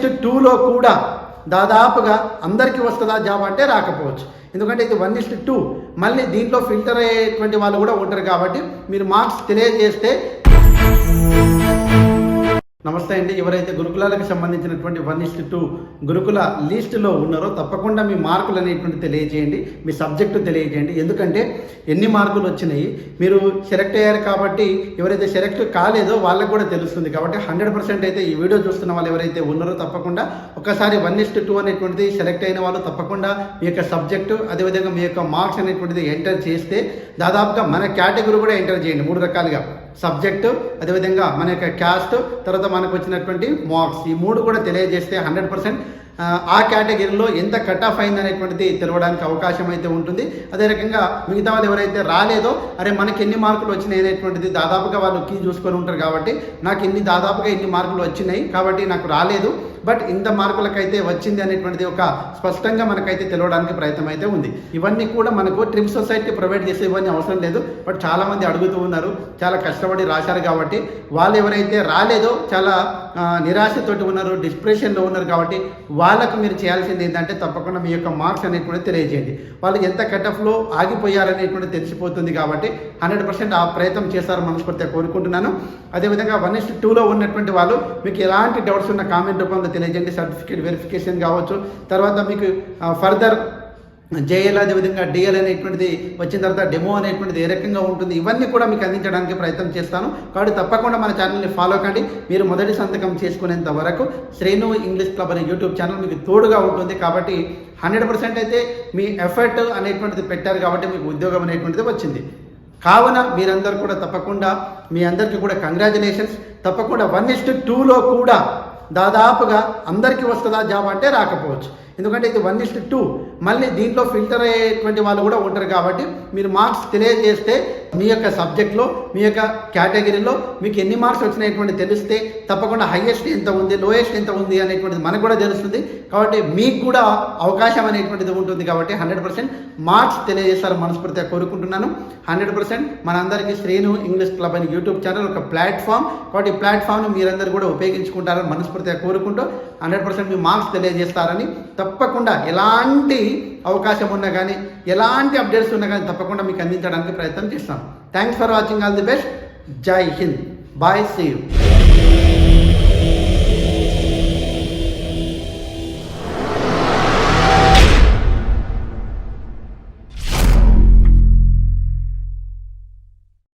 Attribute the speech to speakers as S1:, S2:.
S1: ఇస్ట్ టూలో కూడా దాదాపుగా అందరికీ వస్తుందా జాబ్ అంటే రాకపోవచ్చు. ఎందుకంటే ఇది వన్ ఇస్ట్ టూ మళ్ళీ దీంట్లో ఫిల్టర్ అయ్యేటువంటి వాళ్ళు కూడా ఉంటారు కాబట్టి మీరు మార్క్స్ తెలియజేస్తే నమస్తే అండి. ఎవరైతే గురుకులాలకు సంబంధించినటువంటి వన్ ఇస్ట్ టూ గురుకుల లిస్టులో ఉన్నారో తప్పకుండా మీ మార్కులు అనేటువంటి తెలియజేయండి. మీ సబ్జెక్టు తెలియజేయండి. ఎందుకంటే ఎన్ని మార్కులు వచ్చినాయి? మీరు సెలెక్ట్ అయ్యారు కాబట్టి ఎవరైతే సెలెక్ట్ కాలేదో వాళ్ళకు కూడా తెలుస్తుంది. కాబట్టి హండ్రెడ్ పర్సెంట్ అయితే ఈ వీడియో చూస్తున్న వాళ్ళు ఎవరైతే ఉన్నారో తప్పకుండా ఒకసారి వన్ ఇస్ట్ టూ అనేటువంటిది సెలెక్ట్ అయిన వాళ్ళు తప్పకుండా మీ యొక్క సబ్జెక్టు అదేవిధంగా మీ యొక్క మార్క్స్ అనేటువంటిది ఎంటర్ చేస్తే దాదాపుగా మన కేటగిరీ కూడా ఎంటర్ చేయండి. మూడు రకాలుగా. సబ్జెక్టు అదేవిధంగా మన యొక్క క్యాస్ట్ తర్వాత మనకు వచ్చినటువంటి మార్క్స్. ఈ మూడు కూడా తెలియజేస్తే హండ్రెడ్ పర్సెంట్ ఆ కేటగిరీలో ఎంత కట్ ఆఫ్ అయింది అనేటువంటిది తెలవడానికి అవకాశం అయితే ఉంటుంది. అదే రకంగా మిగతా వాళ్ళు ఎవరైతే రాలేదో అరే మనకి ఎన్ని మార్కులు వచ్చినాయి అనేటువంటిది దాదాపుగా వాళ్ళు కీ చూసుకొని ఉంటారు కాబట్టి నాకు ఇన్ని దాదాపుగా ఇన్ని మార్కులు వచ్చినాయి కాబట్టి నాకు రాలేదు. బట్ ఇంత మార్కులకైతే వచ్చింది అనేటువంటిది ఒక స్పష్టంగా మనకైతే తెలవడానికి ప్రయత్నం అయితే ఉంది. ఇవన్నీ కూడా మనకు ట్రిప్ సొసైటీ ప్రొవైడ్ చేసే ఇవన్నీ అవసరం లేదు. బట్ చాలామంది అడుగుతూ ఉన్నారు. చాలా కష్టపడి రాశారు కాబట్టి. వాళ్ళు ఎవరైతే రాలేదో చాలా నిరాశతోటి ఉన్నారు డిప్రెషన్లో ఉన్నారు కాబట్టి వాళ్ళకు మీరు చేయాల్సింది ఏంటంటే తప్పకుండా మీ యొక్క మార్క్స్ అనేటువంటి తెలియజేయండి. వాళ్ళు ఎంత కటఫ్లో ఆగిపోయారనేటువంటి తెలిసిపోతుంది కాబట్టి హండ్రెడ్ పర్సెంట్ ఆ ప్రయత్నం చేస్తారు మనస్ఫూర్తిగా కోరుకుంటున్నాను. అదేవిధంగా వన్ ఇస్ట్ టూలో ఉన్నటువంటి వాళ్ళు మీకు ఎలాంటి డౌట్స్ ఉన్న కామెంట్ రూపంలో తెలియజేయండి సర్టిఫికేట్ వెరిఫికేషన్ కావచ్చు. తర్వాత మీకు ఫర్దర్ జేఎల్ అదేవిధంగా డిఎల్ అనేటువంటిది వచ్చిన తర్వాత డెమో అనేటువంటిది ఏ రకంగా ఉంటుంది ఇవన్నీ కూడా మీకు అందించడానికి ప్రయత్నం చేస్తాను. కాబట్టి తప్పకుండా మన ఛానల్ని ఫాలో కండి. మీరు మొదటి సంతకం చేసుకునేంత వరకు శ్రేణు ఇంగ్లీష్ క్లబ్ అనే యూట్యూబ్ ఛానల్ మీకు తోడుగా ఉంటుంది. కాబట్టి హండ్రెడ్ పర్సెంట్ అయితే మీ ఎఫర్ట్ అనేటువంటిది పెట్టారు కాబట్టి మీకు ఉద్యోగం అనేటువంటిది వచ్చింది. కావున మీరందరూ కూడా తప్పకుండా మీ అందరికీ కూడా కంగ్రాచులేషన్స్ తప్పకుండా వన్ ఇస్ట్ టూలో కూడా దాదాపుగా అందరికీ వస్తుందా జాబ్ అంటే రాకపోవచ్చు. ఎందుకంటే ఇది వన్ ఇస్ట్ టూ మళ్ళీ దీంట్లో ఫిల్టర్ అయ్యేటువంటి వాళ్ళు కూడా ఉంటారు కాబట్టి మీరు మార్క్స్ తెలియజేస్తే మీ యొక్క సబ్జెక్ట్లో మీ యొక్క కేటగిరీలో మీకు ఎన్ని మార్క్స్ వచ్చినటువంటి తెలిస్తే తప్పకుండా హైయెస్ట్ ఎంత ఉంది లోయెస్ట్ ఎంత ఉంది అనేటువంటిది మనకు కూడా తెలుస్తుంది. కాబట్టి మీకు కూడా అవకాశం అనేటువంటిది ఉంటుంది కాబట్టి హండ్రెడ్ పర్సెంట్ మార్క్స్ తెలియజేస్తారు మనస్ఫూర్తిగా కోరుకుంటున్నాను. హండ్రెడ్ పర్సెంట్ మనందరికీ శ్రీను ఇంగ్లీష్ క్లబ్ అని యూట్యూబ్ ఛానల్ ఒక ప్లాట్ఫామ్ కాబట్టి ఈ ప్లాట్ఫామ్ను మీరందరూ కూడా ఉపయోగించుకుంటారని మనస్ఫూర్తిగా కోరుకుంటూ హండ్రెడ్ పర్సెంట్ మీ మార్క్స్ తెలియజేస్తారని తప్పకుండా ఎలాంటి అవకాశం ఉన్నా కానీ ఎలాంటి అప్డేట్స్ ఉన్నా కానీ తప్పకుండా మీకు అందించడానికి ప్రయత్నం చేస్తాం. Thanks for watching all the best జై హింద్ బాయ్ సీ యూ